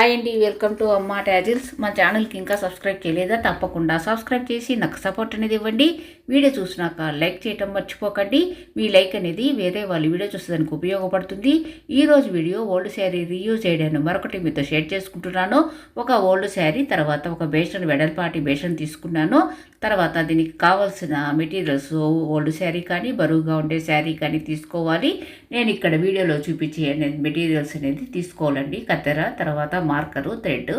Hi అండి welcome to అమ్మ tassels మా ఛానల్కి ఇంకా సబ్స్క్రైబ్ చేయలేదా? తప్పకుండా సబ్స్క్రైబ్ చేసి నాకు సపోర్ట్ అనేది ఇవ్వండి. వీడియో చూసినాక లైక్ చేయటం మర్చిపోకండి. మీ లైక్ అనేది వేరే వాళ్ళు వీడియో చూసేదానికి ఉపయోగపడుతుంది. ఈరోజు వీడియో ఓల్డ్ శారీ రీయూజ్ చేయడాన్ని మరొకటి మీతో షేర్ చేసుకుంటున్నాను. ఒక ఓల్డ్ శారీ తర్వాత ఒక బేషన్ వెడల్పాటి బేషన్ తీసుకున్నాను. తర్వాత దీనికి కావాల్సిన మెటీరియల్స్ ఓల్డ్ శారీ కానీ బరువుగా ఉండే శారీ కానీ తీసుకోవాలి. నేను ఇక్కడ వీడియోలో చూపించే మెటీరియల్స్ అనేది తీసుకోవాలండి. కత్తెర తర్వాత మార్కరు థ్రెడ్.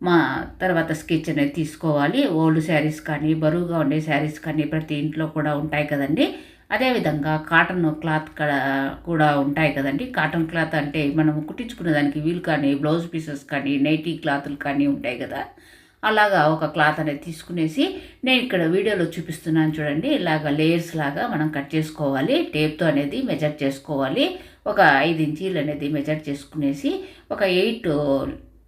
మా తర్వాత స్కెచ్ అనేది తీసుకోవాలి. ఓల్డ్ శారీస్ కానీ బరువుగా ఉండే శారీస్ కానీ ప్రతి ఇంట్లో కూడా ఉంటాయి కదండి. అదేవిధంగా కాటన్ క్లాత్ కూడా ఉంటాయి కదండి. కాటన్ క్లాత్ అంటే మనం కుట్టించుకునే దానికి వీలు కానీ బ్లౌజ్ పీసెస్ కానీ నైటీ క్లాతులు కానీ ఉంటాయి కదా. అలాగా ఒక క్లాత్ అనేది తీసుకునేసి నేను ఇక్కడ వీడియోలో చూపిస్తున్నాను చూడండి. ఇలాగ లేయర్స్ లాగా మనం కట్ చేసుకోవాలి. టేప్తో అనేది మెజర్ చేసుకోవాలి. ఒక ఐదు ఇంచీలు అనేది మెజర్ చేసుకునేసి ఒక ఎయిట్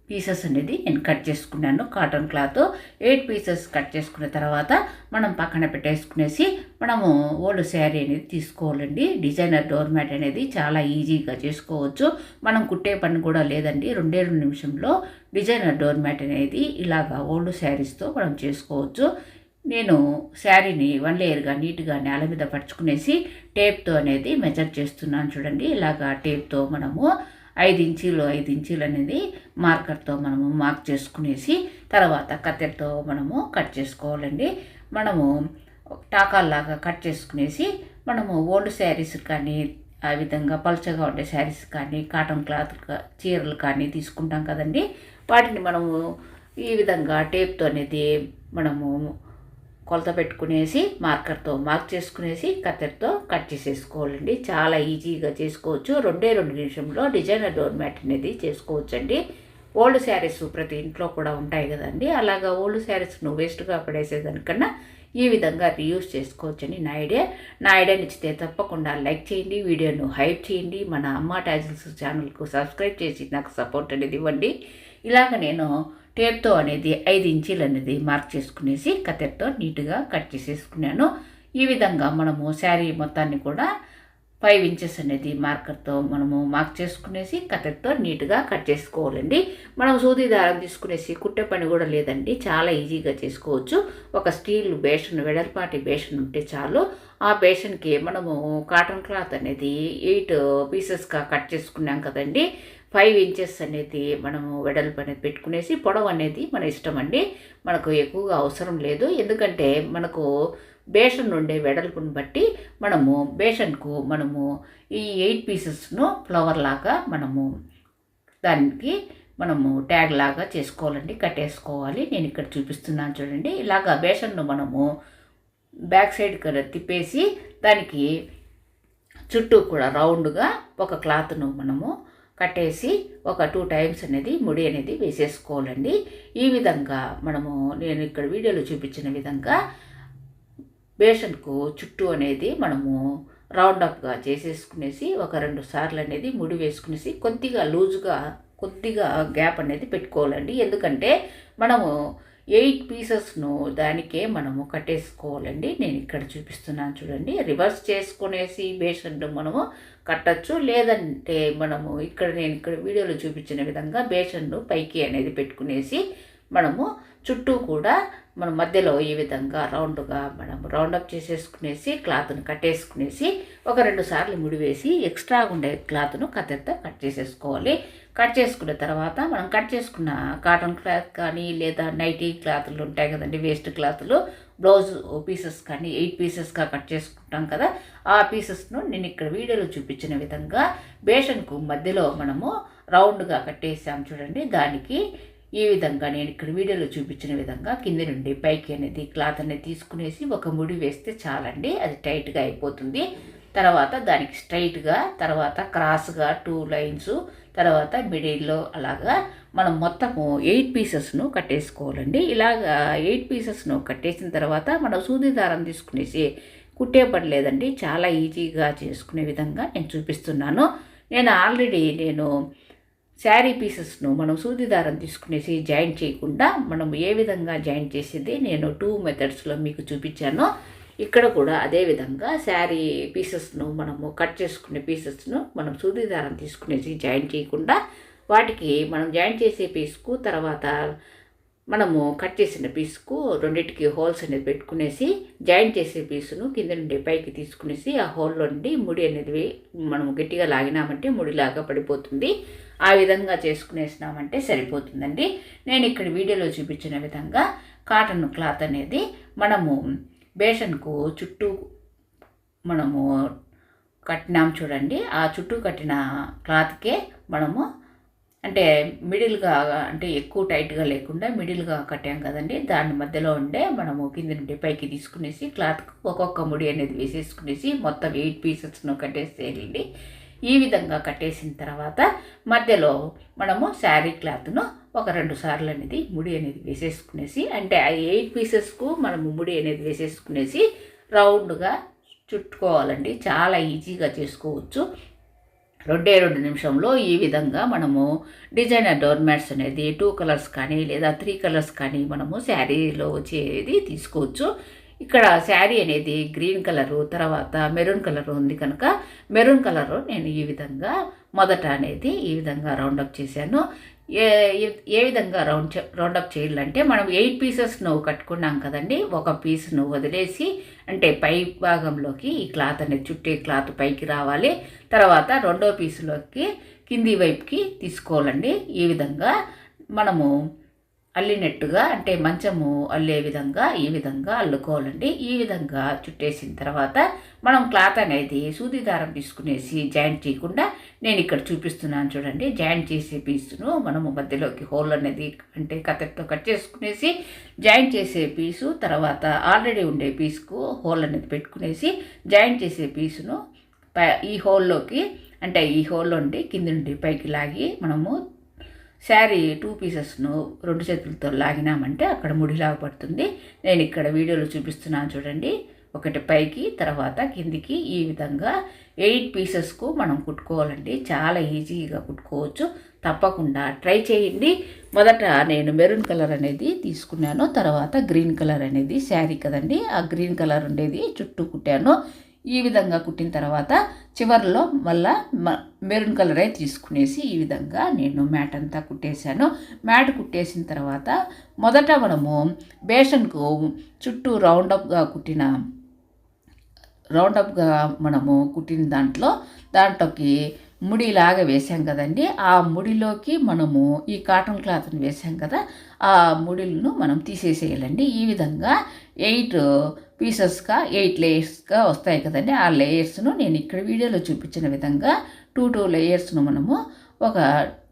పీసెస్ అనేది నేను కట్ చేసుకున్నాను. Cotton cloth eight pieces cut చేసుకున్న తర్వాత మనం పక్కన పెట్టేసుకునేసి మనము ఓల్డ్ శారీ అనేది తీసుకోవాలండి. డిజైనర్ డోర్ మ్యాట్ అనేది చాలా ఈజీగా చేసుకోవచ్చు. మనం కుట్టే పని కూడా లేదండి. రెండే రెండు నిమిషంలో డిజైనర్ డోర్ మ్యాట్ అనేది ఇలాగా ఓల్డ్ శారీస్తో మనం చేసుకోవచ్చు. నేను శారీని వన్ లేయర్గా నీట్గా నేల మీద పరుచుకునేసి టేప్తో అనేది మెజర్ చేస్తున్నాను చూడండి. ఇలాగా టేప్తో మనము ఐదు ఇంచీలు ఐదు ఇంచీలు అనేది మార్కర్తో మనము మార్క్ చేసుకునేసి తర్వాత కత్తెరతో మనము కట్ చేసుకోవాలండి. మనము టాకాల్లాగా కట్ చేసుకునేసి మనము ఓల్డ్ శారీస్ కానీ ఆ విధంగా పలుచగా ఉండే శారీస్ కానీ కాటన్ క్లాత్ చీరలు కానీ తీసుకుంటాం కదండి. వాటిని మనము ఈ విధంగా టేప్తో అనేది మనము కొలత పెట్టుకునేసి మార్కర్తో మార్క్ చేసుకునేసి కత్తెరతో కట్ చేసేసుకోవాలండి. చాలా ఈజీగా చేసుకోవచ్చు. రెండే రెండు నిమిషంలో డిజైనర్ డోర్ మ్యాట్ అనేది చేసుకోవచ్చండి. ఓల్డ్ శారీస్ ప్రతి ఇంట్లో కూడా ఉంటాయి కదండి. అలాగా ఓల్డ్ శారీస్ను వేస్ట్గా పడేసేదానికన్నా ఈ విధంగా రీయూస్ చేసుకోవచ్చని నా ఐడియా. నా ఐడియా నచ్చితే తప్పకుండా లైక్ చేయండి వీడియోను హైప్ చేయండి మన అమ్మ టాజిల్స్ ఛానల్కు సబ్స్క్రైబ్ చేసి నాకు సపోర్ట్ అనేది ఇవ్వండి. ఇలాగ నేను టేప్తో అనేది ఐదు ఇంచీలు అనేది మార్క్ చేసుకునేసి కత్తెరతో నీట్గా కట్ చేసేసుకున్నాను. ఈ విధంగా మనము శారీ మొత్తాన్ని కూడా ఫైవ్ ఇంచెస్ అనేది మార్కర్తో మనము మార్క్ చేసుకునేసి కత్తెరతో నీట్గా కట్ చేసుకోవాలండి. మనం సూది దారం తీసుకునేసి కుట్టే పని కూడా లేదండి. చాలా ఈజీగా చేసుకోవచ్చు. ఒక స్టీల్ బేషన్ వెడల్పాటి బేషన్ ఉంటే చాలు. ఆ బేషన్కి మనము కాటన్ క్లాత్ అనేది ఎయిట్ పీసెస్గా కట్ చేసుకున్నాం కదండి. ఫైవ్ ఇంచెస్ అనేది మనము వెడల్పు అనేది పెట్టుకునేసి పొడవు అనేది మన ఇష్టం అండి. మనకు ఎక్కువగా అవసరం లేదు. ఎందుకంటే మనకు బేషన్ ఉండే వెడల్పును బట్టి మనము బేషన్కు మనము ఈ ఎయిట్ పీసెస్ను ఫ్లవర్ లాగా మనము దానికి మనము ట్యాగ్ లాగా చేసుకోవాలండి. కట్టేసుకోవాలి. నేను ఇక్కడ చూపిస్తున్నాను చూడండి. ఇలాగా బేషన్ను మనము బ్యాక్ సైడ్ తిప్పేసి దానికి చుట్టూ కూడా రౌండ్గా ఒక క్లాత్ను మనము కట్టేసి ఒక టూ టైమ్స్ అనేది ముడి అనేది వేసేసుకోవాలండి. ఈ విధంగా మనము నేను ఇక్కడ వీడియోలో చూపించిన విధంగా బేషన్కు చుట్టూ అనేది మనము రౌండ్ అప్గా చేసేసుకునేసి ఒక రెండు సార్లు అనేది ముడి వేసుకునేసి కొద్దిగా లూజ్గా కొద్దిగా గ్యాప్ అనేది పెట్టుకోవాలండి. ఎందుకంటే మనము ఎయిట్ పీసెస్ను దానికే మనము కట్టేసుకోవాలండి. నేను ఇక్కడ చూపిస్తున్నాను చూడండి. రివర్స్ చేసుకునేసి బేషన్ మనము కట్టచ్చు. లేదంటే మనము ఇక్కడ నేను ఇక్కడ వీడియోలో చూపించిన విధంగా బేషన్ను పైకి అనేది పెట్టుకునేసి మనము చుట్టూ కూడా మన మధ్యలో ఈ విధంగా రౌండ్గా మనం రౌండప్ చేసేసుకునేసి క్లాత్ను కట్టేసుకునేసి ఒక రెండు సార్లు ముడివేసి ఎక్స్ట్రా ఉండే క్లాత్ను కత్తెరతో కట్ చేసేసుకోవాలి. కట్ చేసుకున్న తర్వాత మనం కట్ చేసుకున్న కాటన్ క్లాత్ కానీ లేదా నైటీ క్లాతులు ఉంటాయి కదండి వేస్ట్ క్లాతులు బ్లౌజ్ పీసెస్ కానీ ఎయిట్ పీసెస్గా కట్ చేసుకుంటాం కదా ఆ పీసెస్ను నేను ఇక్కడ వీడియోలో చూపించిన విధంగా బేషన్కు మధ్యలో మనము రౌండ్గా కట్టేసాం చూడండి. దానికి ఈ విధంగా నేను ఇక్కడ వీడియోలో చూపించిన విధంగా కింద నుండి పైకి అనేది క్లాత్ అనేది తీసుకునేసి ఒక ముడి వేస్తే చాలండి అది టైట్గా అయిపోతుంది. తర్వాత దానికి స్ట్రైట్గా తర్వాత క్రాస్గా టూ లైన్స్ తర్వాత మిడిల్లో అలాగా మనం మొత్తము ఎయిట్ పీసెస్ను కట్టేసుకోవాలండి. ఇలాగా ఎయిట్ పీసెస్ను కట్టేసిన తర్వాత మనం సూది దారం తీసుకునేసి కుట్టే పడలేదండి చాలా ఈజీగా చేసుకునే విధంగా నేను చూపిస్తున్నాను. నేను ఆల్రెడీ నేను శారీ పీసెస్ను మనం సూది దారం తీసుకునేసి జాయింట్ చేయకుండా మనం ఏ విధంగా జాయింట్ చేసేది నేను టూ మెథడ్స్లో మీకు చూపించాను. ఇక్కడ కూడా అదే విధంగా శారీ పీసెస్ను మనము కట్ చేసుకునే పీసెస్ను మనం సూది దారం తీసుకునేసి జాయిన్ చేయకుండా వాటికి మనం జాయిన్ చేసే పీస్కు తర్వాత మనము కట్ చేసిన పీస్కు రెండింటికి హోల్స్ అనేది పెట్టుకునేసి జాయింట్ చేసే పీసును కింద నుండి పైకి తీసుకునేసి ఆ హోల్లో నుండి ముడి అనేది మనం గట్టిగా లాగినామంటే ముడిలాగా పడిపోతుంది. ఆ విధంగా చేసుకునేసినామంటే సరిపోతుందండి. నేను ఇక్కడ వీడియోలో చూపించిన విధంగా కాటన్ క్లాత్ అనేది మనము బేషన్కు చుట్టూ మనము కట్టినాం చూడండి. ఆ చుట్టూ కట్టిన క్లాత్కే మనము అంటే మిడిల్గా అంటే ఎక్కువ టైట్గా లేకుండా మిడిల్గా కట్టాం కదండి. దాని మధ్యలో ఉండే మనము కింద నుండి పైకి తీసుకునేసి క్లాత్కు ఒక్కొక్క ముడి అనేది వేసేసుకునేసి మొత్తం ఎయిట్ పీసెస్ను కట్టేసేయండి. ఈ విధంగా కట్టేసిన తర్వాత మధ్యలో మనము శారీ క్లాత్ను ఒక రెండు సార్లు అనేది ముడి అనేది వేసేసుకునేసి అంటే ఆ ఎయిట్ పీసెస్కు మనము ముడి అనేది వేసేసుకునేసి రౌండ్గా చుట్టుకోవాలండి. చాలా ఈజీగా చేసుకోవచ్చు. రెండే రెండు నిమిషంలో ఈ విధంగా మనము డిజైనర్ డోర్ మ్యాట్స్ అనేది టూ కలర్స్ కానీ లేదా త్రీ కలర్స్ కానీ మనము శారీలో వచ్చేది తీసుకోవచ్చు. ఇక్కడ శారీ అనేది గ్రీన్ కలరు తర్వాత మెరూన్ కలర్ ఉంది కనుక మెరూన్ కలరు నేను ఈ విధంగా మొదట అనేది ఈ విధంగా రౌండప్ చేశాను. ఏ ఏ విధంగా రౌండ్ రౌండప్ చేయాలంటే మనం ఎయిట్ పీసెస్ నువ్వు కట్టుకున్నాం కదండి ఒక పీస్ నువ్వు వదిలేసి అంటే పై భాగంలోకి ఈ క్లాత్ అనేది చుట్టే క్లాత్ పైకి రావాలి తర్వాత రెండో పీసులోకి కింది వైపుకి తీసుకోవాలండి. ఈ విధంగా మనము అల్లినట్టుగా అంటే మంచము అల్లే విధంగా ఈ విధంగా అల్లుకోవాలండి. ఈ విధంగా చుట్టేసిన తర్వాత మనం క్లాత్ అనేది సూది దారం తీసుకునేసి జాయింట్ చేయకుండా నేను ఇక్కడ చూపిస్తున్నాను చూడండి. జాయింట్ చేసే పీసును మనము మధ్యలోకి హోల్ అనేది అంటే కత్తెరతో కట్ చేసుకునేసి జాయింట్ చేసే పీసు తర్వాత ఆల్రెడీ ఉండే పీస్కు హోల్ అనేది పెట్టుకునేసి జాయింట్ చేసే పీసును ఈ హోల్లోకి అంటే ఈ హోల్ నుండి కింది నుండి పైకి లాగి మనము శారీ టూ పీసెస్ను రెండు చేతులతో లాగినామంటే అక్కడ ముడిలాగా పడుతుంది. నేను ఇక్కడ వీడియోలో చూపిస్తున్నాను చూడండి. ఒకటి పైకి తర్వాత కిందికి. ఈ విధంగా ఎయిట్ పీసెస్కు మనం కుట్టుకోవాలండి. చాలా ఈజీగా కుట్టుకోవచ్చు. తప్పకుండా ట్రై చేయండి. మొదట నేను మెరూన్ కలర్ అనేది తీసుకున్నాను. తర్వాత గ్రీన్ కలర్ అనేది శారీ కదండి. ఆ గ్రీన్ కలర్ ఉండేది చుట్టూ కుట్టాను. ఈ విధంగా కుట్టిన తర్వాత చివరిలో మళ్ళా మెరూన్ కలర్ అయి తీసుకునేసి ఈ విధంగా నేను మ్యాట్ అంతా కుట్టేశాను. మ్యాట్ కుట్టేసిన తర్వాత మొదట మనము బేషన్కు చుట్టూ రౌండప్గా కుట్టిన రౌండప్గా మనము కుట్టిన దాంట్లో దాంట్లోకి ముడిలాగా వేసాం కదండి. ఆ ముడిలోకి మనము ఈ కాటన్ క్లాత్ని వేసాం కదా ఆ ముడిలను మనం తీసేసేయాలండి. ఈ విధంగా ఎయిట్ పీసెస్గా ఎయిట్ లేయర్స్గా వస్తాయి కదండి. ఆ లేయర్స్ను నేను ఇక్కడ వీడియోలో చూపించిన విధంగా టూ టూ లేయర్స్ను మనము ఒక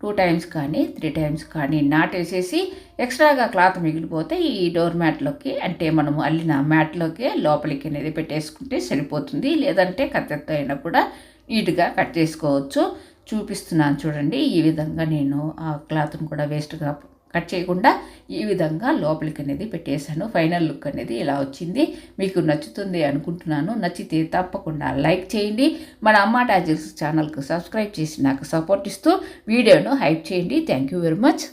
టూ టైమ్స్ కానీ త్రీ టైమ్స్ కానీ నాటేసేసి ఎక్స్ట్రాగా క్లాత్ మిగిలిపోతే ఈ డోర్ మ్యాట్లోకి అంటే మనము అల్లిన మ్యాట్లోకి లోపలికి అనేది పెట్టేసుకుంటే సరిపోతుంది. లేదంటే కత్తెరతో అయినా కూడా నీట్గా కట్ చేసుకోవచ్చు. చూపిస్తున్నాను చూడండి. ఈ విధంగా నేను ఆ క్లాత్ను కూడా వేస్ట్గా కట్ చేయకుండా ఈ విధంగా లోపలికి అనేది పెట్టేశాను. ఫైనల్ లుక్ అనేది ఇలా వచ్చింది. మీకు నచ్చుతుంది అనుకుంటున్నాను. నచ్చితే తప్పకుండా లైక్ చేయండి. మన అమ్మ టాజిల్స్ ఛానల్కు సబ్స్క్రైబ్ చేసి నాకు సపోర్ట్ ఇస్తూ వీడియోను హైప్ చేయండి. Thank you very much.